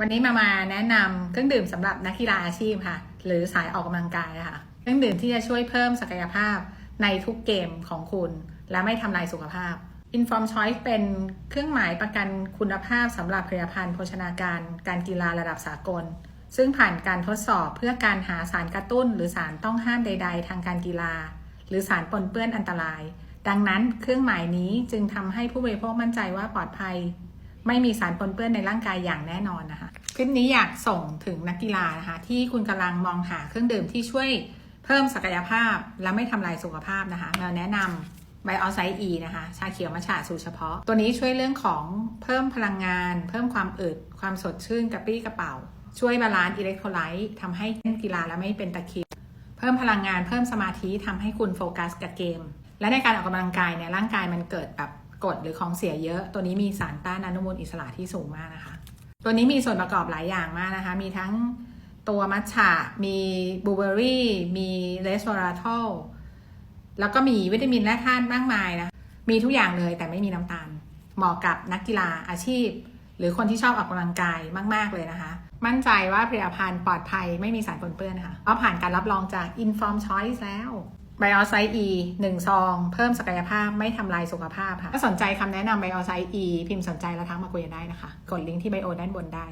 วันนี้มามาแนะนำเครื่องดื่มสำหรับนักกีฬาอาชีพค่ะ หรือสายออกกำลังกายค่ะ เครื่องดื่มที่จะช่วยเพิ่มศักยภาพในทุกเกมของคุณ และไม่ทำลายสุขภาพ Inform Choice เป็นเครื่องหมายประกันคุณภาพสำหรับผลิตภัณฑ์โภชนาการการกีฬาระดับสากล ซึ่งผ่านการทดสอบเพื่อการหาสารกระตุ้น หรือสารต้องห้ามใด ๆ ทางการกีฬา หรือสารปนเปื้อนอันตราย ดังนั้นเครื่องหมายนี้จึงทำให้ผู้บริโภคมั่นใจว่าปลอดภัย ไม่มีสารปนเปื้อนในร่างกายอย่างแน่นอนนะคะ คลิปนี้อยากส่งถึงนักกีฬานะคะ ที่คุณกำลังมองหาเครื่องดื่มที่ช่วยเพิ่มศักยภาพและไม่ทำลายสุขภาพนะคะเราแนะนำไบออไซอีนะคะ ชาเขียวมัชฉะสูตรเฉพาะ ตัวนี้ช่วยเรื่องของเพิ่มพลังงาน เพิ่มความอึดความสดชื่นกระปรี้กระเป๋า ช่วยบาลานซ์อิเล็กโทรไลต์ทำให้เล่นกีฬาแล้วไม่เป็นตะคริวเพิ่มพลังงานเพิ่มสมาธิทำให้คุณโฟกัสกับเกม และในการออกกำลังกายเนี่ยร่างกายมันเกิดแบบ กรดหรือของเสียเยอะ ตัวนี้มีสารต้านอนุมูลอิสระที่สูงมากนะคะ ตัวนี้มีส่วนประกอบหลายอย่างมากนะคะ มีทั้งตัวมัทฉะ มีบลูเบอรี่ มีเลสโ r ราทอลแล้วก็มีวิตามินและธาตุมากมายนะ มีทุกอย่างเลยแต่ไม่มีน้ำตาล เหมาะกับนักกีฬาอาชีพ หรือคนที่ชอบออกกำลังกายมาก ๆ เลยนะคะ มั่นใจว่าผลิตภัณฑ์ปลอดภัยไม่มีสารปนเปื้อนนะคะเพราะผ่านการรับรองจาก Inform Choice แล้ว ไบโอไซต์ E 1ซอง เพิ่มศักยภาพไม่ทำลายสุขภาพค่ะ ถ้าสนใจคำแนะนำไบโอไซต์ E พิมพ์สนใจแล้วทักมาคุยกันได้นะคะ กดลิงก์ที่ไบโอด้านบนได้